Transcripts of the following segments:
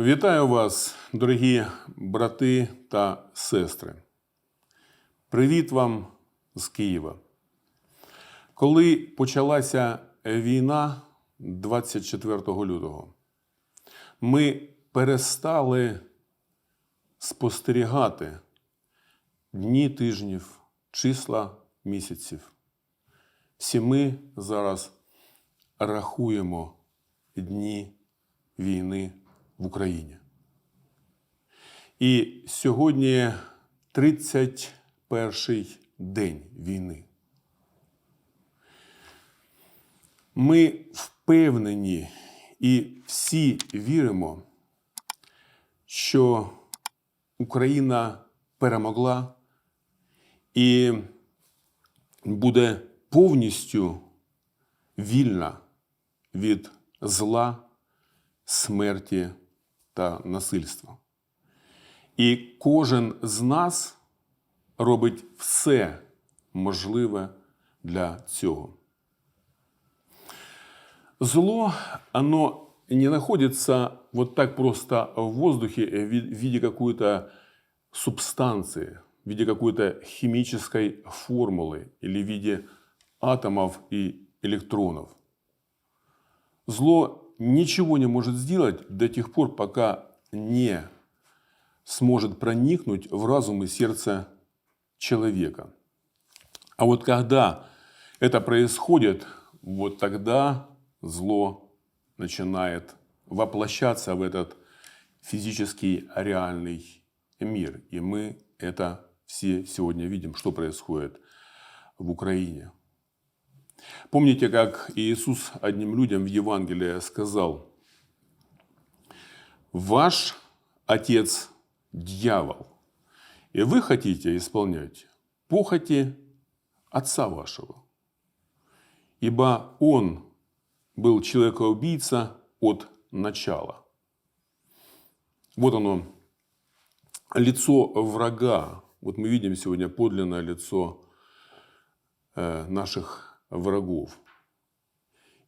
Вітаю вас, дорогі брати та сестри. Привіт вам з Києва. Коли почалася війна 24 лютого, ми перестали спостерігати дні тижнів, числа місяців. Всі ми зараз рахуємо дні війни в Україні. І сьогодні 31 день війни. Ми впевнені і всі віримо, що Україна перемогла і буде повністю вільна від зла, смерті та насильства. І кожен з нас робить все можливе для цього. Зло, оно не находится вот так просто в воздухе в ви- в виде какой-то субстанции, в виде какой-то химической формулы или в виде атомов и электронов. Зло ничего не может сделать до тех пор, пока не сможет проникнуть в разум и сердце человека. А вот когда это происходит, вот тогда зло начинает воплощаться в этот физический реальный мир. И мы это все сегодня видим, что происходит в Украине. Помните, как Иисус одним людям в Евангелии сказал, «Ваш отец – дьявол, и вы хотите исполнять похоти отца вашего, ибо он был человекоубийца от начала». Вот оно, лицо врага. Вот мы видим сегодня подлинное лицо э, наших врагов.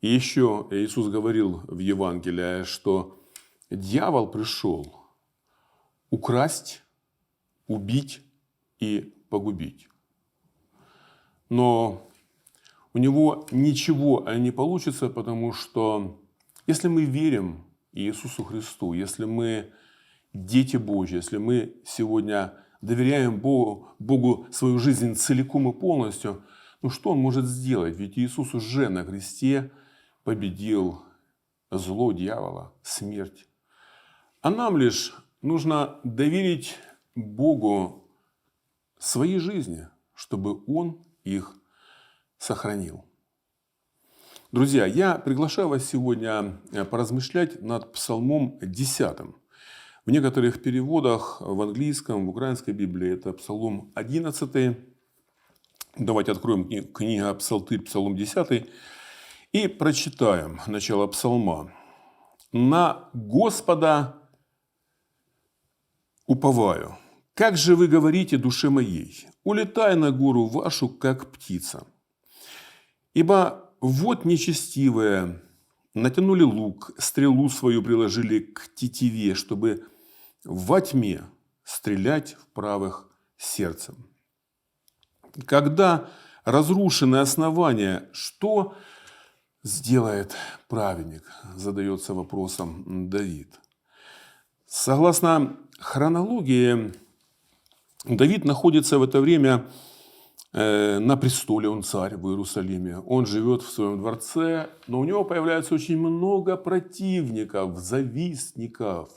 И еще Иисус говорил в Евангелии, что дьявол пришел украсть, убить и погубить. Но у него ничего не получится, потому что если мы верим Иисусу Христу, если мы дети Божьи, если мы сегодня доверяем Богу, Богу свою жизнь целиком и полностью, ну что Он может сделать? Ведь Иисус уже на кресте победил зло дьявола, смерть. А нам лишь нужно доверить Богу своей жизни, чтобы Он их сохранил. Друзья, я приглашаю вас сегодня э, поразмышлять над Псалмом 10. В некоторых переводах в английском, в украинской Библии это Псалом 11. Давайте откроем кни- книга Псалтырь, Псалом 10 и прочитаем начало Псалма. «На Господа уповаю. Как же вы говорите душе моей, улетай на гору вашу, как птица. Ибо вот нечестивые натянули лук, стрелу свою приложили к тетиве, чтобы во тьме стрелять в правых сердцем. Когда разрушены основания, что сделает праведник? Задается вопросом Давид. Согласно хронологии, Давид находится в это время э, на престоле, он царь в Иерусалиме. Он живет в своем дворце, но у него появляется очень много противников, завистников.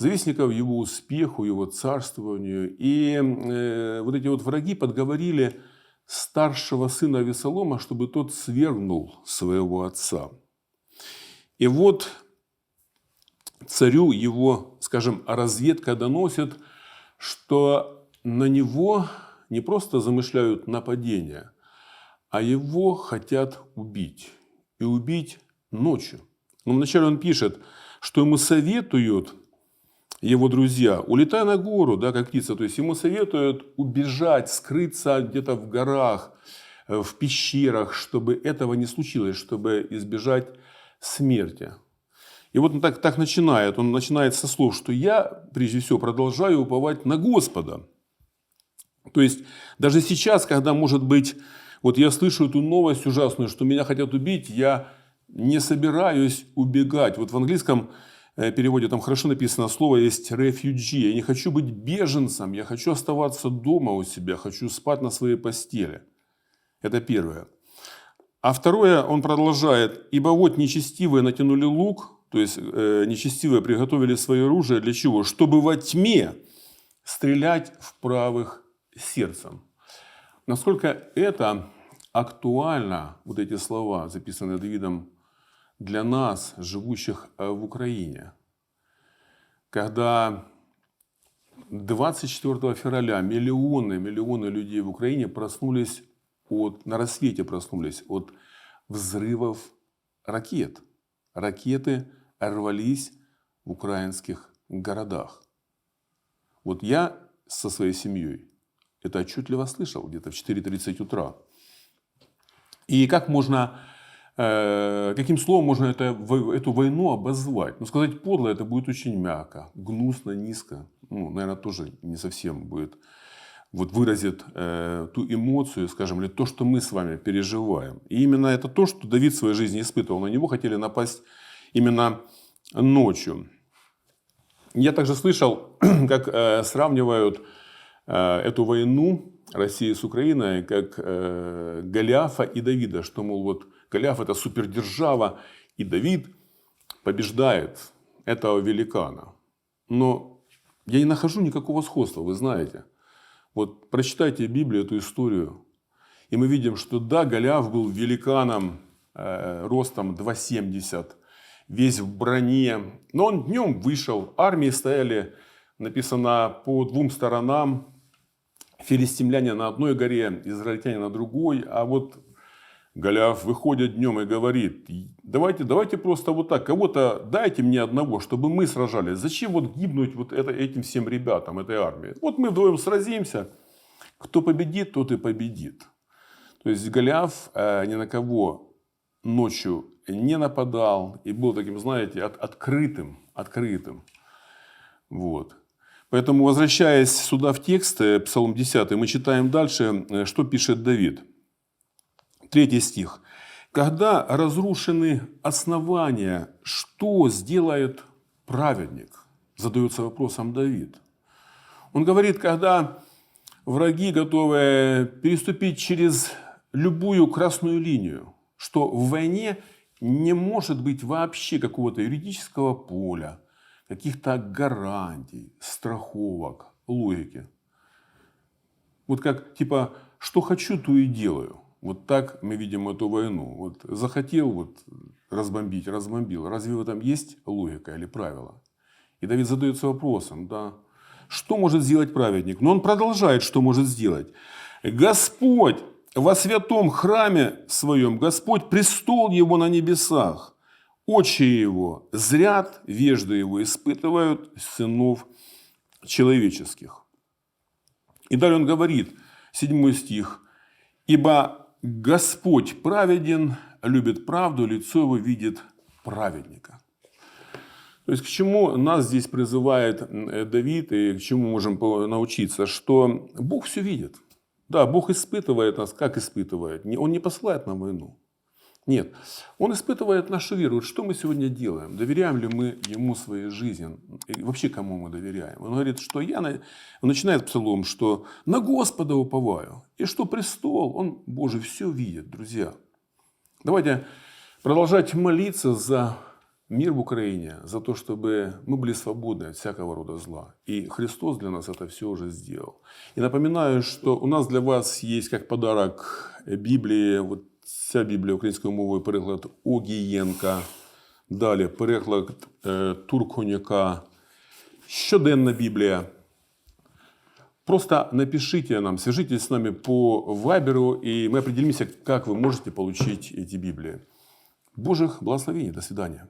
Завистников его успеху, его царствованию. И э, вот эти вот враги подговорили старшего сына Весолома, чтобы тот свергнул своего отца. И вот царю его, скажем, разведка доносит, что на него не просто замышляют нападение, а его хотят убить. И убить ночью. Но вначале он пишет, что ему советуют его друзья, улетай на гору, да, как птица. То есть ему советуют убежать, скрыться где-то в горах, э, в пещерах, чтобы этого не случилось, чтобы избежать смерти. И вот он так, так начинает. Он начинает со слов, что я, прежде всего, продолжаю уповать на Господа. То есть, даже сейчас, когда, может быть, вот я слышу эту новость ужасную, что меня хотят убить, я не собираюсь убегать. Вот в английском переводе там хорошо написано слово есть refugee. Я не хочу быть беженцем, я хочу оставаться дома у себя, хочу спать на своей постели. Это первое. А второе, он продолжает, ибо вот нечестивые натянули лук, то есть э, нечестивые приготовили свое оружие для чего? Чтобы во тьме стрелять в правых сердцем. Насколько это актуально, вот эти слова, записанные Давидом, для нас, живущих э, в Украине. Когда 24 февраля миллионы, миллионы людей в Украине проснулись от, на рассвете проснулись от взрывов ракет. Ракеты рвались в украинских городах. Вот я со своей семьей это отчетливо слышал где-то в 4.30 утра. И как можно, каким словом можно это, эту войну обозвать? Ну, сказать подло, это будет очень мягко, гнусно, низко. Ну, наверное, тоже не совсем будет вот выразит э, ту эмоцию, скажем, или то, что мы с вами переживаем. И именно это то, что Давид в своей жизни испытывал. На него хотели напасть именно ночью. Я также слышал, как э, сравнивают э, эту войну России с Украиной как э, Голиафа и Давида, что, мол, вот Голиаф это супердержава, и Давид побеждает этого великана. Но я не нахожу никакого сходства, вы знаете. Вот прочитайте Библию, эту историю, и мы видим, что да, Голиаф был великаном э, ростом 2,70, весь в броне, но он днем вышел, армии стояли, написано, по двум сторонам, филистимляне на одной горе, израильтяне на другой, а вот Голиаф выходит днем и говорит, давайте, давайте просто вот так, кого-то дайте мне одного, чтобы мы сражались. Зачем вот гибнуть вот это, этим всем ребятам, этой армии? Вот мы вдвоем сразимся, кто победит, тот и победит. То есть Голиаф э, ни на кого ночью не нападал и был таким, знаете, от, открытым, открытым. Вот. Поэтому, возвращаясь сюда в текст, Псалом 10, мы читаем дальше, э, что пишет Давид. Третий стих. Когда разрушены основания, что сделает праведник? Задается вопросом Давид. Он говорит, когда враги готовы переступить через любую красную линию, что в войне не может быть вообще какого-то юридического поля, каких-то гарантий, страховок, логики. Вот как типа, что хочу, то и делаю. Вот так мы видим эту войну. Вот захотел вот разбомбить, разбомбил. Разве в этом есть логика или правило? И Давид задается вопросом, да, что может сделать праведник? Но он продолжает, что может сделать. Господь во святом храме своем, Господь престол его на небесах. Очи его зрят, вежды его испытывают сынов человеческих. И далее он говорит, седьмой стих, «Ибо Господь праведен, любит правду, лицо его видит праведника. То есть к чему нас здесь призывает э, Давид и к чему можем научиться, что Бог все видит. Да, Бог испытывает нас, как испытывает. Он не посылает нам войну. Нет, он испытывает нашу веру. Что мы сегодня делаем? Доверяем ли мы ему своей жизни? И вообще кому мы доверяем? Он говорит, что я... Он начинает псалом, что на Господа уповаю. И что престол, он, Боже, все видит, друзья. Давайте продолжать молиться за мир в Украине, за то, чтобы мы были свободны от всякого рода зла. И Христос для нас это все уже сделал. И напоминаю, что у нас для вас есть как подарок Библии, вот Ця Біблія українською мовою переклад Огієнка. Далі переклад е, Турконяка. Щоденна Библия. Просто напишите нам, свяжитесь с нами по Вайберу, и мы определимся, как вы можете получить эти Библии. Божьих благословений. До свидания.